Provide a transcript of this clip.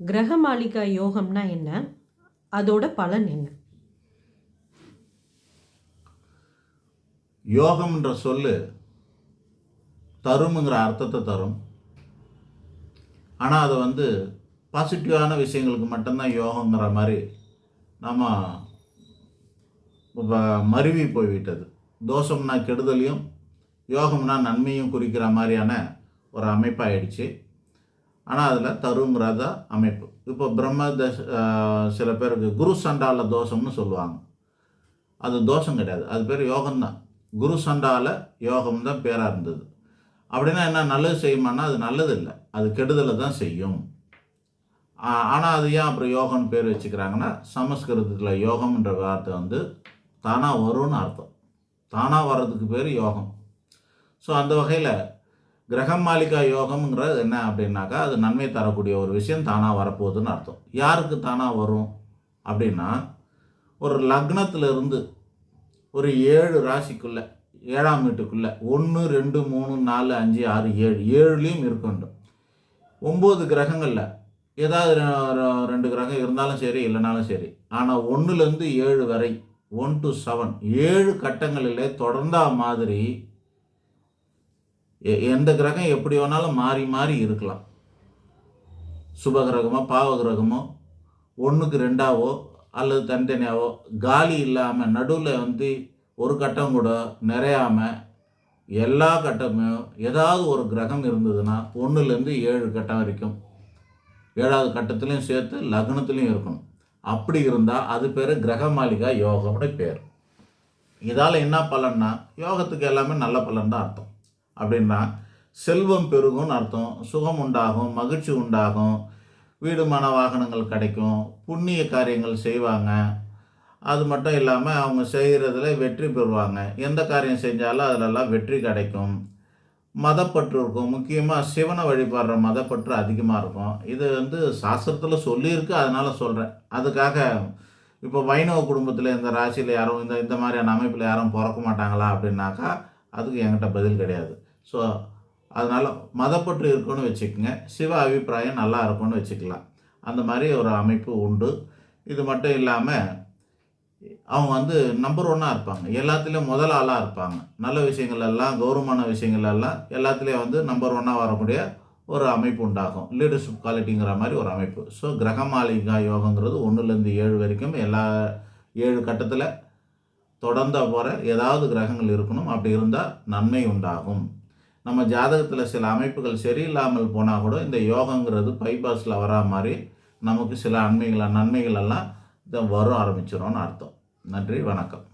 கிரக மாளிகா யோகம்னா என்ன? அதோட பலன் என்ன? யோகம்ன்ற சொல்லு தரும்ங்கிற அர்த்தத்தை தரும். ஆனால் அது வந்து பாசிட்டிவான விஷயங்களுக்கு மட்டும்தான் யோகங்கிற மாதிரி நம்ம மருவி போய்விட்டது. தோஷம்னா கெடுதலையும் யோகம்னா நன்மையும் குறிக்கிற மாதிரியான ஒரு அமைப்பாயிடுச்சு. ஆனால் அதில் தரும் ரத அமைப்பு. இப்போ பிரம்ம தச சில பேருக்கு குரு சண்டால தோஷம்னு சொல்லுவாங்க. அது தோஷம் கிடையாது. அது பேர் யோகம்தான் குரு சண்டால யோகம் தான் பேராக இருந்தது. அப்படின்னா என்ன நல்லது செய்யுமான்னா அது நல்லது இல்லை அது கெடுதலை தான் செய்யும். ஆனால் அது ஏன் அப்புறம் யோகம்னு பேர் வச்சுக்கிறாங்கன்னா சமஸ்கிருதத்தில் யோகம்ன்ற வார்த்தை வந்து தானாக வரும்னு அர்த்தம். தானாக வர்றதுக்கு பேர் யோகம். ஸோ அந்த வகையில் கிரகம் மாளிகா யோகம்ங்கிறது என்ன அப்படின்னாக்கா அது நன்மை தரக்கூடிய ஒரு விஷயம் தானாக வரப்போகுதுன்னு அர்த்தம். யாருக்கு தானாக வரும் அப்படின்னா ஒரு லக்னத்திலிருந்து ஒரு ஏழு ராசிக்குள்ளே ஏழாம் வீட்டுக்குள்ளே ஒன்று ரெண்டு மூணு நாலு அஞ்சு ஆறு ஏழு ஏழுலேயும் இருக்க வேண்டும். ஒம்பது கிரகங்களில் ஏதாவது ரெண்டு கிரகம் இருந்தாலும் சரி இல்லைனாலும் சரி ஆனால் ஒன்றுலேருந்து ஏழு வரை ஒன் டு செவன் ஏழு கட்டங்களிலே தொடர்ந்தா மாதிரி எந்த கிரகம் எப்படி வேணாலும் மாறி மாறி இருக்கலாம். சுப கிரகமோ பாவ கிரகமோ ஒன்றுக்கு ரெண்டாவோ அல்லது தனித்தனியாவோ காலி இல்லாமல் நடுவில் வந்து ஒரு கட்டம் கூட நிறையாமல் எல்லா கட்டமும் ஏதாவது ஒரு கிரகம் இருந்ததுன்னா ஒன்றுலேருந்து ஏழு கட்டம் வரைக்கும். ஏழாவது கட்டத்துலையும் சேர்த்து லக்னத்துலேயும் இருக்கணும். அப்படி இருந்தால் அது பேர் கிரக மாளிகா யோகம்னு பேர். இதால் என்ன பலன்னா யோகத்துக்கு எல்லாமே நல்ல பலன் தான் அர்த்தம். அப்படின்னா செல்வம் பெருகும்னு அர்த்தம். சுகம் உண்டாகும் மகிழ்ச்சி உண்டாகும். வீடு மன வாகனங்கள் கிடைக்கும். புண்ணிய காரியங்கள் செய்வாங்க. அது மட்டும் இல்லாமல் அவங்க செய்கிறதுல வெற்றி பெறுவாங்க. எந்த காரியம் செஞ்சாலும் அதிலெல்லாம் வெற்றி கிடைக்கும். மதப்பற்று இருக்கும். முக்கியமாக சிவனை வழிபடுற மதப்பற்று அதிகமாக இருக்கும். இது வந்து சாஸ்திரத்தில் சொல்லியிருக்கு. அதனால் சொல்கிறேன் அதுக்காக இப்போ வைணவ குடும்பத்தில் இந்த ராசியில் யாரும் இந்த இந்த மாதிரியான அமைப்பில் யாரும் பிறக்க மாட்டாங்களா அப்படின்னாக்கா அதுக்கு என்கிட்ட பதில் கிடையாது. ஸோ அதனால் மதப்பற்று இருக்குன்னு வச்சுக்கோங்க. சிவ அபிப்பிராயம் நல்லா இருக்கும்னு வச்சுக்கலாம். அந்த மாதிரி ஒரு அமைப்பு உண்டு. இது மட்டும் இல்லாமல் அவங்க வந்து நம்பர் ஒன்னாக இருப்பாங்க. எல்லாத்துலேயும் முதல் ஆளாக இருப்பாங்க. நல்ல விஷயங்கள் எல்லாம் கௌரவமான விஷயங்கள் எல்லாம் எல்லாத்துலேயும் வந்து நம்பர் ஒன்னாக வரக்கூடிய ஒரு அமைப்பு உண்டாகும். லீடர்ஷிப் குவாலிட்டிங்கிற மாதிரி ஒரு அமைப்பு. ஸோ கிரகமாளிகா யோகங்கிறது ஒன்றுலேருந்து ஏழு வரைக்கும் எல்லா ஏழு கட்டத்தில் தொடர்ந்த போகிற ஏதாவது கிரகங்கள் இருக்கணும். அப்படி இருந்தால் நன்மை உண்டாகும். நம்ம ஜாதகத்தில் சில அமைப்புகள் சரியில்லாமல் போனால் கூட இந்த யோகங்கிறது பைபாஸில் வரா மாதிரி நமக்கு சில நன்மைகள் நன்மைகள் எல்லாம் இதை வர ஆரம்பிச்சிடும்னு அர்த்தம். நன்றி வணக்கம்.